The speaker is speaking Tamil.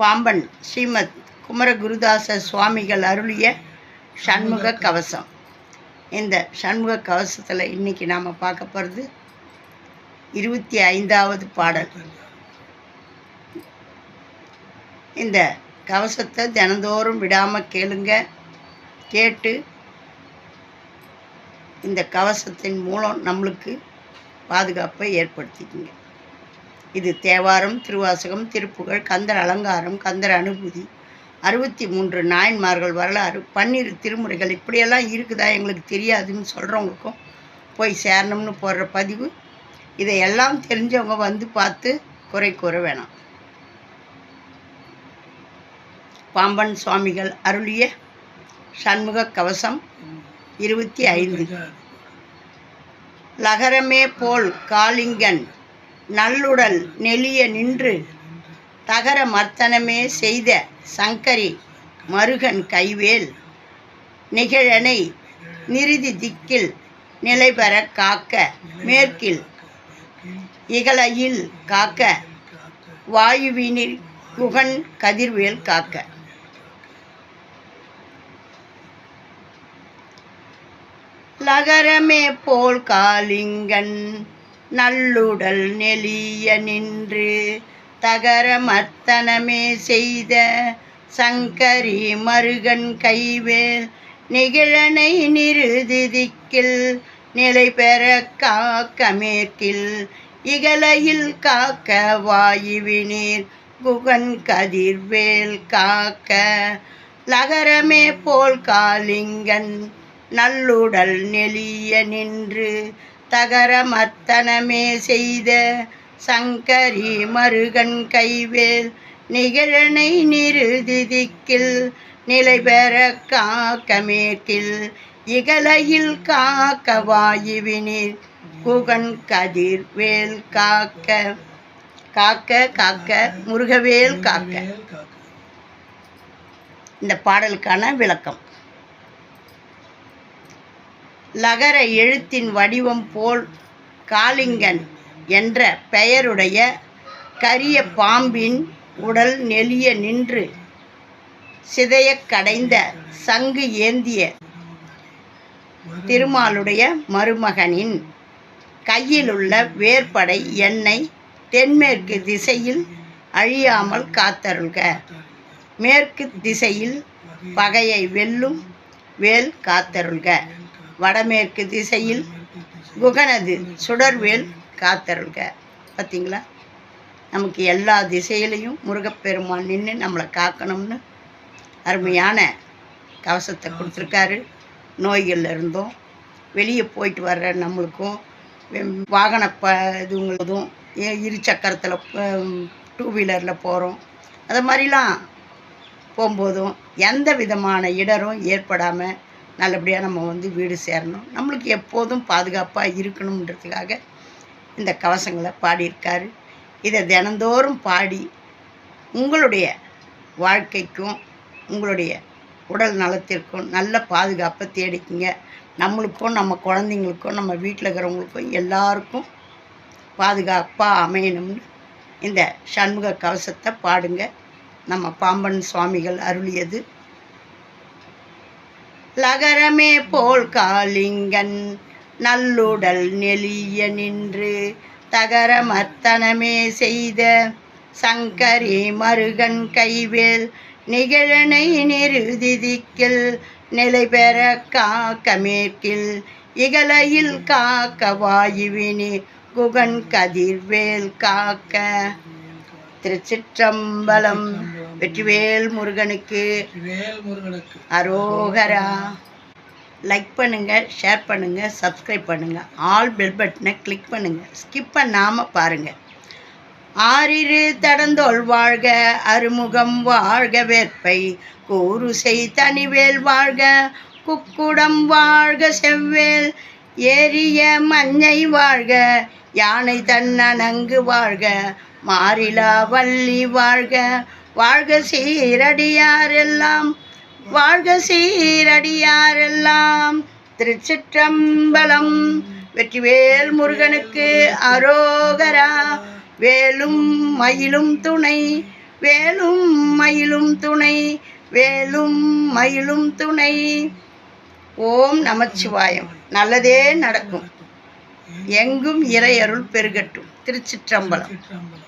பாம்பன் ஸ்ரீமத் குமரகுருதாச சுவாமிகள் அருளிய சண்முக கவசம். இந்த சண்முக கவசத்தில் இன்னைக்கு நாம் பார்க்க போகிறது இருபத்தி ஐந்தாவது பாடல். இந்த கவசத்தை தினந்தோறும் விடாமல் கேளுங்க கேட்டு இந்த கவசத்தின் மூலம் நம்மளுக்கு பாதுகாப்பை ஏற்படுத்திக்குங்க. இது தேவாரம் திருவாசகம் திருப்புகழ் கந்தர் அலங்காரம் கந்தர் அனுபூதி அறுபத்தி மூன்று நாயன்மார்கள் வரலாறு பன்னிரு திருமுறைகள். இப்படியெல்லாம் இருக்குதா எங்களுக்கு தெரியாதுன்னு சொல்கிறவங்களுக்கும் போய் சேரணும்னு போடுற பதிவு. இதையெல்லாம் தெரிஞ்சவங்க வந்து பார்த்து குறை கூற வேணாம். பாம்பன் சுவாமிகள் அருளிய சண்முக கவசம் இருபத்தி ஐந்து. லகரமே போல் காளிங்கன் நல்லுடல் நெளிய நின்று தகர மர்த்தனமே செய்த சங்கரி மருகன் கைவேல் நிகழனை நிறுதி திக்கில் நிலைபெற காக்க மேற்கில் இகலையில் காக்க வாயுவினில் குகன் கதிர்வேல் காக்க. லகரமே போல் காலிங்கன் நல்லுடல் நெளிய நின்று தகர மர்த்தனமே செய்த சங்கரி மருகன் கைவேல் நிகழனை நிருதிதிக்கில் நிலை பெற காக்க மேற்கில் இகலையில் காக்க வாயுவினீர் குகன் கதிர்வேல் காக்க லகரமே போல் காலிங்கன் நல்லுடல் நெளிய நின்று தகர மத்தனமே செய்த சங்கரி மருகன் கைவேல் நிகழனை நிறுதிதிக்கில் நிலை பெற காக்க மேற்கில் இகலையில் காக்க வாயுவினில் குகன் கதிர் வேல் காக்க காக்க காக்க முருகவேல் காக்க. இந்த பாடலுக்கான விளக்கம். லகர எழுத்தின் வடிவம் போல் காளிங்கன் என்ற பெயருடைய கரிய பாம்பின் உடல் நெளிய நின்று சிதையக் கடைந்த சங்கு ஏந்திய திருமாலுடைய மருமகனின் கையிலுள்ள வேர்படை எண்ணெய் தென்மேற்கு திசையில் அழியாமல் காத்தருள்க. மேற்கு திசையில் பகையை வெல்லும் வேல் காத்தருள்க. வடமேற்கு திசையில் குகனது சுடர்வேல் காத்தருள்க. பார்த்தீங்களா நமக்கு எல்லா திசையிலையும் முருகப்பெருமான் நின்று நம்மளை காக்கணும்னு அருமையான கவசத்தை கொடுத்துருக்காரு. நோய்கள்ல இருந்தும். வெளியே போயிட்டு வர்ற நம்மளுக்கும் வாகன ப இதுங்களுதும் ஏ- இரு சக்கரத்தில் டூ வீலரில் போகிறோம் அது மாதிரிலாம் போகும்போதும் எந்த விதமான இடரும் ஏற்படாமல் நல்லபடியாக நம்ம வந்து வீடு சேரணும். நம்மளுக்கு எப்போதும் பாதுகாப்பாக இருக்கணுன்றதுக்காக இந்த கவசங்களை பாடியிருக்காரு. இதை தினந்தோறும் பாடி உங்களுடைய வாழ்க்கைக்கும் உங்களுடைய உடல் நலத்திற்கும் நல்ல பாதுகாப்பை தேடிக்குங்க. நம்மளுக்கும் நம்ம குழந்தைங்களுக்கும் நம்ம வீட்டில் இருக்கிறவங்களுக்கும் எல்லாருக்கும் பாதுகாப்பாக அமையணும்னு இந்த சண்முக கவசத்தை பாடுங்க. நம்ம பாம்பன் சுவாமிகள் அருளியது லகரமே போல் காளிங்கன் நல்லுடல் நெளிய நின்று தகரமத்தனமே செய்த சங்கரி மருகன் கைவேல் நிகழனை நிறுதிதிக்கில் நிலை பெற காக்க மேற்கில் இகலையில் காக்க வாயுவினி குகன் கதிர்வேல் காக்க. திருச்சிற்றம்பலம். வெற்றிவேல் முருகனுக்கு. வேல் முருகனுக்கு. அரோகரா. லைக் பண்ணுங்கள் ஷேர் பண்ணுங்கள் சப்ஸ்கிரைப் பண்ணுங்கள் ஆல் பெல் பட்டனை கிளிக் பண்ணுங்கள் ஸ்கிப் பண்ணாமல் பாருங்கள் ஆறிரு தடந்தோள் வாழ்க அருமுகம் வாழ்க வேற்பை. கூறுசை தனிவேல் வாழ்க குக்குடம் வாழ்க செவ்வேல். ஏறிய மஞ்சை வாழ்க யானை தன்னணங்கு வாழ்க மாறிலா வள்ளி வாழ்க வாழ்க சீரடியாரெல்லாம் வாழ்க சீரடியாரெல்லாம். திருச்சிற்றம்பலம் வெற்றிவேல் முருகனுக்கு அரோகரா. வேலும் மயிலும் துணை வேலும் மயிலும் துணை வேலும் மயிலும் துணை. ஓம் நமச்சிவாயம். நல்லதே நடக்கும். எங்கும் இறையருள் பெருகட்டும். திருச்சிற்றம்பலம். திருச்சிற்றம்பலம்